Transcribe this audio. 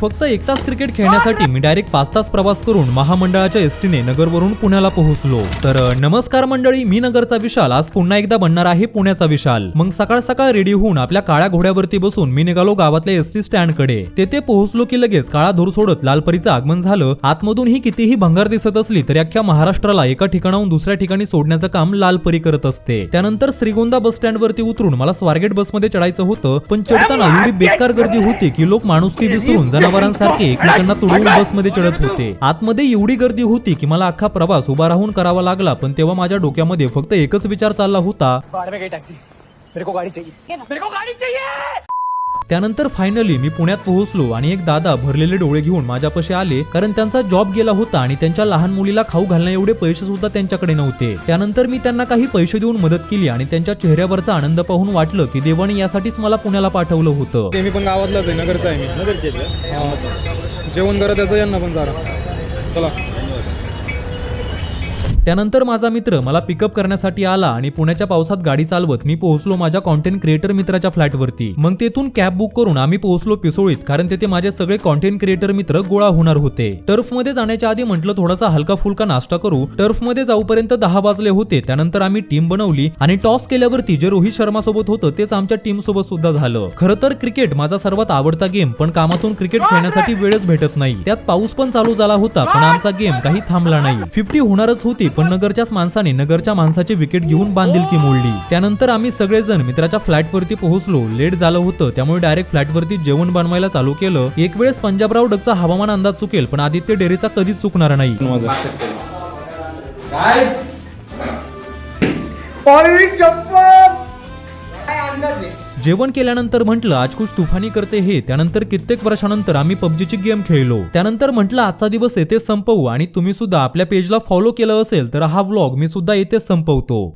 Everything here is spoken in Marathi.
फक्त एक तास क्रिकेट खेळण्यासाठी मी डायरेक्ट पाच तास प्रवास करून महामंडळाच्या एसटीने नगरवरून पुण्याला पोहोचलो. तर नमस्कार मंडळी मी नगरचा विशाल. आज पुन्हा एकदा बनणार आहे पुण्याचा विशाल. मग सकाळ सकाळ रेडी होऊन आपल्या काळ्या घोड्यावरती बसून मी निघालो गावातल्या एसटी स्टँडकडे तेथे पोहोचलो की लगेच काळा धूर सोडत लालपरीचं आगमन झालं. आतमधून ही कितीही भंगार दिसत असली तरी अख्ख्या महाराष्ट्राला एका ठिकाणाहून दुसऱ्या ठिकाणी सोडण्याचं काम लालपरी करत असते. त्यानंतर श्रीगोंदा बस स्टँड वरती उतरून मला स्वारगेट बसमध्ये चढायचं होतं पण चढताना एवढी बेकार गर्दी होती की लोक माणुसकी विसरून जनावरांसारखे एकमेकांना तुडवून बसमध्ये चढत होते. आतमध्ये एवढी गर्दी होती की मला अख्खा प्रवास उभा राहून करावा लागला पण तेव्हा माझ्या डोक्यामध्ये फक्त एकच विचार चालला होता. बाहर में गई टैक्सी मेरे को गाड़ी चाहिए. मेरे को गाड़ी चाहिए! त्यानंतर फायनली मी पुण्यात पोहोचलो आणि एक दादा भरलेले डोळे घेऊन माझ्यापाशी आले कारण त्यांचा जॉब गेला होता आणि त्यांच्या लहान मुलीला खाऊ घालण्या एवढे पैसे सुद्धा त्यांच्याकडे नव्हते. त्यानंतर मी त्यांना काही पैसे देऊन मदत केली आणि त्यांच्या चेहऱ्यावरचा आनंद पाहून वाटलं की देवाने यासाठीच मला पुण्याला पाठवलं होतं. ते मी पण गावातलाच आहे नगरचा आहे मी. नगरचे जेवण करत त्याचं यांना पण जरा. चला. त्यानंतर माझा मित्र मला पिकअप करण्यासाठी आला आणि पुण्याच्या पावसात गाडी चालवत मी पोहोचलो माझ्या कॉन्टेंट क्रिएटर मित्राच्या फ्लॅटवरती मग तेथून कॅब बुक करून आम्ही पोहोचलो पिसोळीत कारण तेथे माझे सगळे कॉन्टेंट क्रिएटर मित्र गोळा होणार होते. टर्फमध्ये जाण्याच्या आधी म्हटलं थोडासा हलका फुलका नाश्ता करू. टर्फमध्ये जाऊपर्यंत दहा वाजले होते त्यानंतर आम्ही टीम बनवली आणि टॉस केल्यावरती जे रोहित शर्मा सोबत होतं तेच आमच्या टीम सोबत सुद्धा झालं. खरं तर क्रिकेट माझा सर्वात आवडता गेम पण कामातून क्रिकेट खेळण्यासाठी वेळच भेटत नाही. त्यात पाऊस पण चालू झाला होता पण आमचा गेम काही थांबला नाही. फिफ्टी होणारच होती पण नगरच्याच माणसाने नगरच्या माणसाची विकेट घेऊन बांधिलकी मोडली. त्यानंतर आम्ही सगळेजण मित्राच्या फ्लॅट वरती पोहोचलो. लेट झालं होतं त्यामुळे डायरेक्ट फ्लॅट वरती जेवण बनवायला चालू केलं. एक वेळेस पंजाबराव डगचा हवामान अंदाज चुकेल पण आदित्य डेरेचा कधीच चुकणार नाही. माझा अरे शपथ काय अंदाज जेवण केल्यानंतर म्हटलं आज कुछ तुफानी करते हे. त्यानंतर कित्येक वर्षानंतर आम्ही पबजीची गेम खेळलो. त्यानंतर म्हटलं आजचा दिवस येथे संपवू आणि तुम्ही सुद्धा आपल्या पेजला फॉलो केलं असेल तर हा व्लॉग मी सुद्धा येथे संपवतो.